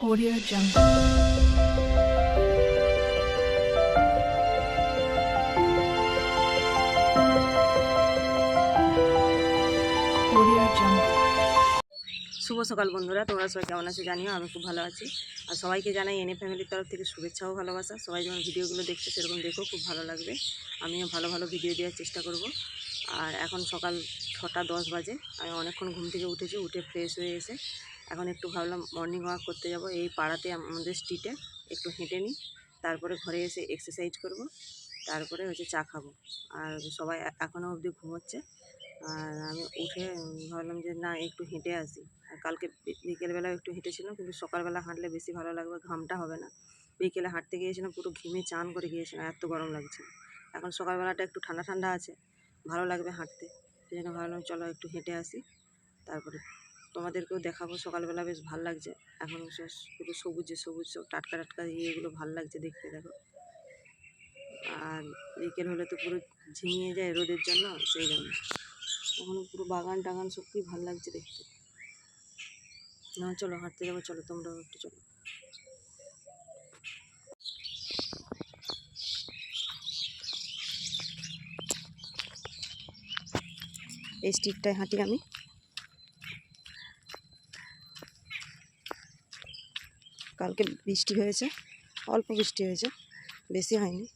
Audio Jungle. শুভ সকাল বন্ধুরা, তোমরা সবাই কেমন আছো জানিও, আমি খুব ভালো আছি। আর সবাইকে জানাই এনে ফ্যামিলির তরফ থেকে শুভেচ্ছা ও ভালোবাসা। সবাই যেমন ভিডিওগুলো দেখছে সেরকম দেখো, খুব ভালো লাগবে। আমিও ভালো ভালো ভিডিও দেওয়ার চেষ্টা করব। আর এখন সকাল ছটা দশ বাজে, আমি অনেকক্ষণ ঘুম থেকে উঠেছি, উঠে ফ্রেশ হয়ে এসে এখন একটু ভাবলাম মর্নিং ওয়াক করতে যাব। এই পাড়াতে আমাদের স্ট্রিটে একটু হেঁটে নিই, তারপরে ঘরে এসে এক্সারসাইজ করব, তারপরে হচ্ছে চা খাব। আর সবাই এখনও অবধি ঘুমোচ্ছে। আর আমি উঠে ভাবলাম যে না, একটু হেঁটে আসি। আর কালকে বিকেলবেলা একটু হেঁটেছিলাম, কিন্তু সকালবেলা হাঁটলে বেশি ভালো লাগবে, ঘামটা হবে না। বিকেলে হাঁটতে গিয়েছিলাম, পুরো ঘিমে চান করে গিয়েছিলাম, এত গরম লাগছে। এখন সকালবেলাটা একটু ঠান্ডা ঠান্ডা আছে, ভালো লাগবে হাঁটতে। সেই জন্য ভাবলাম, চলো একটু হেঁটে আসি, তারপরে তোমাদেরকেও দেখাবো। সকালবেলা বেশ ভালো লাগছে। এখন পুরো সবুজে সবুজ, সব টাটকা টাটকা ইয়েগুলো ভালো লাগছে দেখতে, দেখো। আর বিকেল হলে তো পুরো ঝিমিয়ে যায় রোদের জন্য, সেই জন্য। ওখানে পুরো বাগান টাগান কি ভালো লাগছে দেখতে। না, চলো, হাঁটতে যাব, চলো, তোমরাও একটু চলো। এই স্ট্রিটটায় হাঁটি আমি। কালকে বৃষ্টি হয়েছে অল্প বৃষ্টি হয়েছে বেশি হয়নি।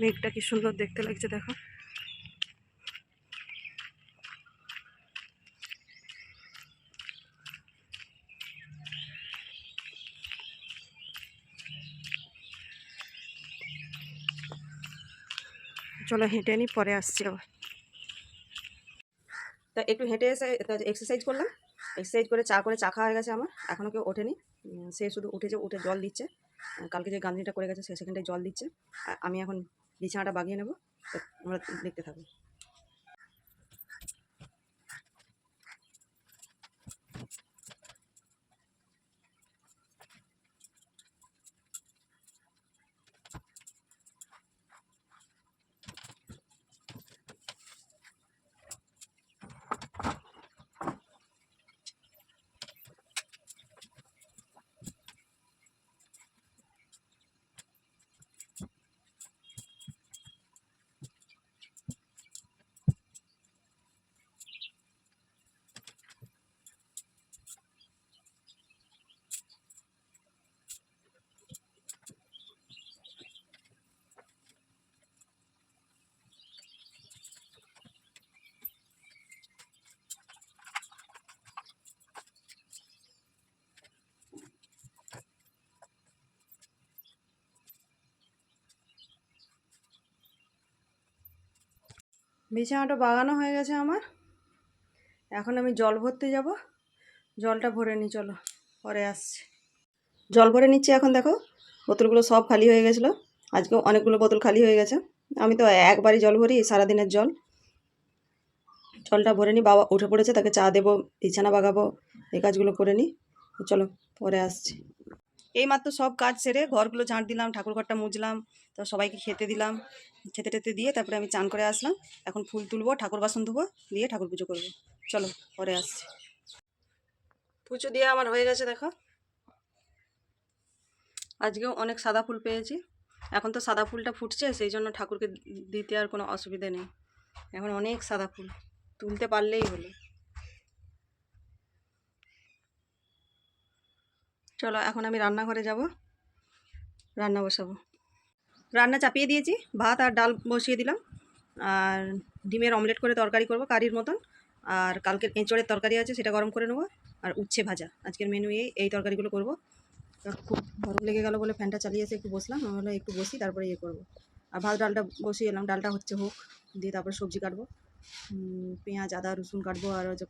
মেঘটা কি সুন্দর দেখতে লাগছে, দেখো। চলো হেঁটে নিই পরে আসছি আবার। তা একটু হেঁটে এসে এক্সারসাইজ করলাম। এক্সারসাইজ করে চা করে চা খাওয়া হয়ে গেছে আমার। এখনও কেউ ওঠেনি সে শুধু উঠেছে উঠে জল দিচ্ছে। কালকে যে গান্ধীটা করে গেছে, সে সেখানটায় জল দিচ্ছে। আমি এখন বিছানাটা বাগিয়ে নেব তো তোমরা দেখতে থাকো বিছানাটা বাগানো হয়ে গেছে আমার। এখন আমি জল ভরতে যাব। জলটা ভরে নিই চলো, পরে আসছি। জল ভরে নিচ্ছি এখন, দেখো, বোতলগুলো সব খালি হয়ে গেছিল। আজকে অনেকগুলো বোতল খালি হয়ে গেছে। আমি তো একবারই জল ভরি সারাদিনের জল। জলটা ভরে নিই বাবা উঠে পড়েছে, তাকে চা দেবো, বিছানা বাগাবো, এই কাজগুলো করে নিই চলো, পরে আসছি। এই মাত্র সব কাজ সেরে ঘরগুলো ঝাঁট দিলাম ঠাকুর ঘরটা মুছলাম, তো সবাইকে খেতে দিলাম। খেতে টেতে দিয়ে তারপরে আমি চান করে আসলাম। এখন ফুল তুলবো, ঠাকুর বাসন ধোবো, দিয়ে ঠাকুর পুজো করব। চলো, পরে আসছি। পুজো দিয়ে আমার হয়ে গেছে, দেখো। আজকেও অনেক সাদা ফুল পেয়েছি। এখন তো সাদা ফুলটা ফুটছে, সেই জন্য ঠাকুরকে দিতে আর কোনো অসুবিধে নেই। এখন অনেক সাদা ফুল, তুলতে পারলেই হলো। চলো এখন আমি রান্নাঘরে যাব। রান্না বসাবো। রান্না চাপিয়ে দিয়েছি। ভাত আর ডাল বসিয়ে দিলাম। আর ডিমের অমলেট করে তরকারি করব কারির মতন। আর কালকের এঁচড়ের তরকারি আছে, সেটা গরম করে নেব। আর উচ্ছে ভাজা। আজকের মেনু এই এই তরকারিগুলো করব। খুব গরম লেগে গেল বলে ফ্যানটা চালিয়ে এসে একটু বসলাম। নাহলে একটু বসি, তারপরে ইয়ে করব। আর ভাত, ডালটা বসিয়ে এলাম। ডালটা হচ্ছে হোক, দিয়ে তারপরে সবজি কাটবো। পেঁয়াজ, আদা, রসুন কাটবো, আর হচ্ছে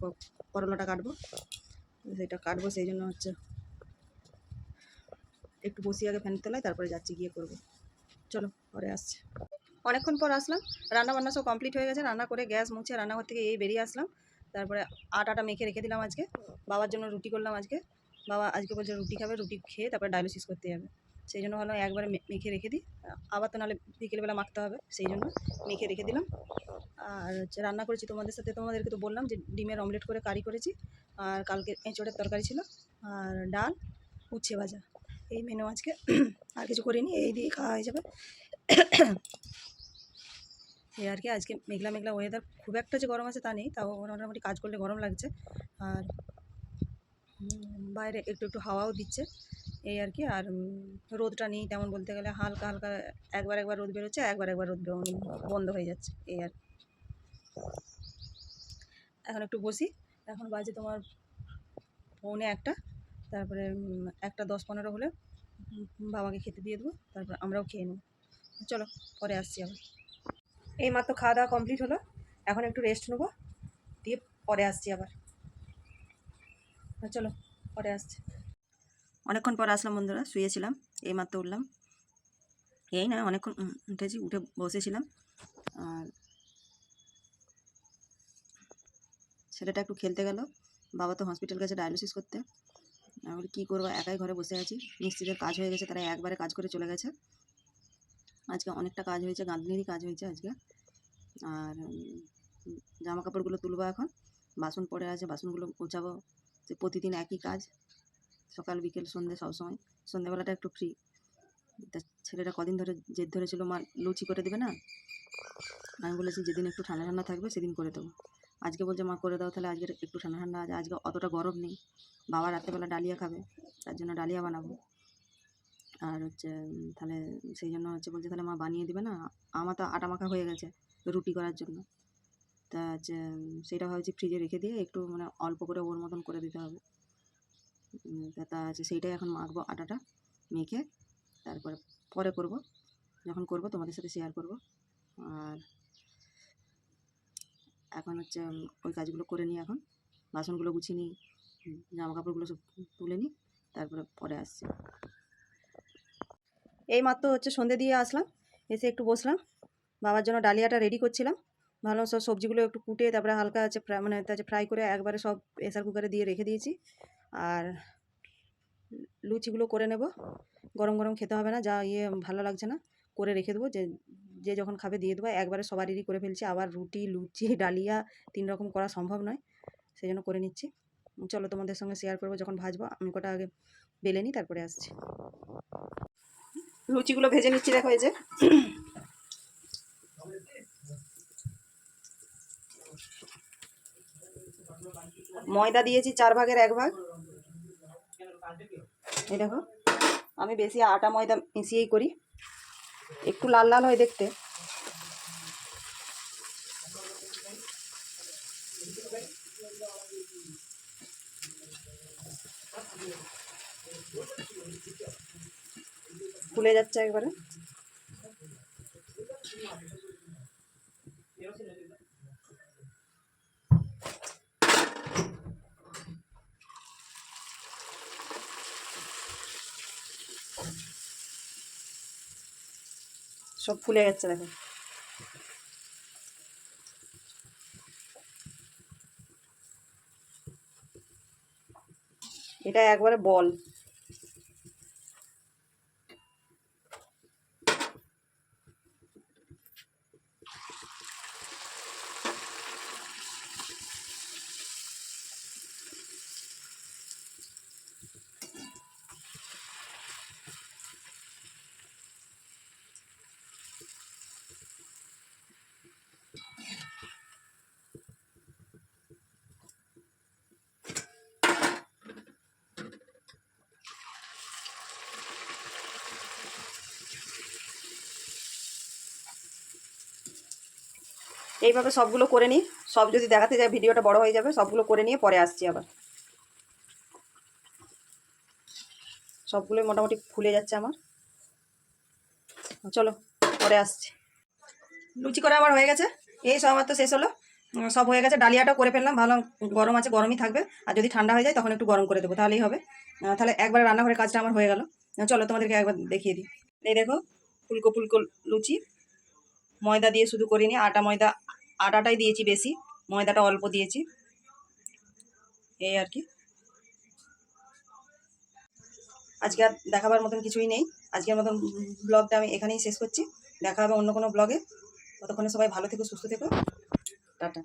করলাটা কাটবো। সেটা কাটবো, সেই জন্য হচ্ছে একটু বসি আগে ফ্যানের তলায়, তারপরে যাচ্ছি, গিয়ে করব। চলো, পরে আসছে। অনেকক্ষণ পর আসলাম রান্না বান্না সব কমপ্লিট হয়ে গেছে, রান্না করে গ্যাস মুছে রান্নাঘর থেকে এই বেরিয়ে আসলাম। তারপরে আটাটা মেখে রেখে দিলাম আজকে, বাবার জন্য রুটি করলাম আজকে। বাবা আজকে বলছে রুটি খাবে, রুটি খেয়ে তারপরে ডায়ালিসিস করতে যাবে। সেই জন্য ভাবলাম একবারে মেখে রেখে দিই, আবার তো নাহলে বিকেলবেলা মাখতে হবে, সেই জন্য মেখে রেখে দিলাম। আর হচ্ছে রান্না করেছি তোমাদের সাথে, তোমাদেরকে তো বললাম যে ডিমের অমলেট করে কারি করেছি। আর কালকে এঁচড়ের তরকারি ছিল, আর ডাল, উচ্ছে ভাজা। এই মেনু আজকে। আর কিছু করিনি, এই দিয়ে খাওয়া হয়ে যাবে। এই আর কি, আজকে মেঘলা মেঘলা ওয়েদার খুব একটা যে গরম আছে তা নেই, তাও মোটামুটি কাজ করলে গরম লাগছে। আর বাইরে একটু একটু হাওয়াও দিচ্ছে। এই আর কি, আর রোদটা নেই তেমন বলতে গেলে, হালকা হালকা একবার একবার রোদ বেরোচ্ছে, একবার একবার রোদ বন্ধ হয়ে যাচ্ছে, এই আর। এখন একটু বসি, এখন বাজে তোমার পৌনে একটা। তারপরে একটা দশ পনেরো হলে বাবাকে খেতে দিয়ে দেবো, তারপর আমরাও খেয়ে নেব। চলো, পরে আসছি আবার। এই মাত্র খাওয়া দাওয়া কমপ্লিট হলো, এখন একটু রেস্ট নেব, দিয়ে পরে আসছি আবার। চলো, পরে আসছি। অনেকক্ষণ পর আসলাম বন্ধুরা, শুয়েছিলাম, এই মাত্র উঠলাম। এই না, অনেকক্ষণ উঠেছি, উঠে বসেছিলাম। আর ছেলেটা একটু খেলতে গেল, বাবা তো হসপিটাল গেছে ডায়ালিসিস করতে। আমি কী করব? একাই ঘরে বসে আছি। মিস্ত্রিদের কাজ হয়ে গেছে, তারা একবারে কাজ করে চলে গেছে। আজকে অনেকটা কাজ হয়েছে গাঁথনিরই কাজ হয়েছে আজকে। আর জামা কাপড়গুলো তুলবো এখন। বাসন পড়ে আছে, বাসনগুলো গোছাবো। যে প্রতিদিন একই কাজ, সকাল, বিকেল সন্ধ্যে সবসময় সন্ধ্যেবেলাটা একটু ফ্রি তা ছেলেটা কদিন ধরে জেদ ধরেছিল, মা, লুচি করে দেবে না? আমি বলেছি, যেদিন একটু ঠান্ডা ঠান্ডা থাকবে, সেদিন করে দেবো। আজকে বলছে, মা, করে দাও, তাহলে আজকে একটু ঠান্ডা ঠান্ডা আজকে অতটা গরম নেই। বাবা রাত্রেবেলা ডালিয়া খাবে, তার জন্য ডালিয়া বানাবো। আর হচ্ছে তাহলে সেই জন্য হচ্ছে বলছে, তাহলে মা বানিয়ে দিবে না, আমার তো আটা মাখা হয়ে গেছে রুটি করার জন্য। তা হচ্ছে সেটা ভাবছি ফ্রিজে রেখে দিয়ে একটু মানে অল্প করে ওর মতন করে দিতে হবে। তা আছে সেইটাই এখন মাখবো আটাটা, মেখে তারপরে, পরে করব, যখন করব তোমাদের সাথে শেয়ার করব। আর এখন হচ্ছে ওই কাজগুলো করে নিই এখন। বাসনগুলো গুছিয়ে নিই জামা কাপড়গুলো সব তুলে নিই, তারপরে পরে আসছি। এই মাত্র হচ্ছে সন্ধে দিয়ে আসলাম, এসে একটু বসলাম। বাবার জন্য ডালিয়াটা রেডি করছিলাম। ভালো সব সবজিগুলো একটু কুটে, তারপরে হালকা ফ্রাই মানে হচ্ছে ফ্রাই করে একবারে সব প্রেসার কুকারে দিয়ে রেখে দিয়েছি। আর লুচিগুলো করে নেব। গরম গরম খেতে হবে না, যা ইয়ে ভালো লাগছে না, করে রেখে দেবো যে যে যখন খাবে দিয়ে দেবো, একবারে সবারই করে ফেলছি। আবার রুটি, লুচি, ডালিয়া তিন রকম করা সম্ভব নয় সেই জন্য করে নিচ্ছি। চলো তোমাদের সঙ্গে শেয়ার করব যখন ভাজবো, আমি কটা আগে বেলে নিই, তারপরে আসছি। লুচিগুলো ভেজে নিচ্ছি, দেখো এই যে। ময়দা দিয়েছি চার ভাগের এক ভাগ। এই দেখো, আমি বেশি আটা ময়দা মিশিয়েই করি। একটু লাল লাল হয় দেখতে। ফুলে যাচ্ছে একবারে। সব ফুলে গেছে দেখো। এটা একবারে বল। এইভাবে সবগুলো করে নিই। সব যদি দেখাতে যায় ভিডিওটা বড় হয়ে যাবে, সবগুলো করে নিয়ে পরে আসছি আবার। সবগুলোই মোটামুটি ফুলে যাচ্ছে আমার। চলো, পরে আসছি। লুচি করে আমার হয়ে গেছে। এই সব আমার তো শেষ হলো। সব হয়ে গেছে। ডালিয়াটাও করে ফেললাম। ভালো গরম আছে, গরমই থাকবে। আর যদি ঠান্ডা হয়ে যায়, তখন একটু গরম করে দেবো। তাহলেই হবে। তাহলে একবার রান্নাঘরের কাজটা আমার হয়ে গেল। চলো তোমাদেরকে একবার দেখিয়ে দিই। এই দেখো, ফুলকো ফুলকো লুচি। ময়দা দিয়ে শুধু করিনি, আটা ময়দা, আটাটাই দিয়েছি বেশি, ময়দাটা অল্প দিয়েছি। এই আর কি। আজকে আর দেখাবার মতন কিছুই নেই। আজকের মতন ব্লগটা আমি এখানেই শেষ করছি। দেখা হবে অন্য কোনো ব্লগে। ততক্ষণে সবাই ভালো থেকো, সুস্থ থেকো। টাটা।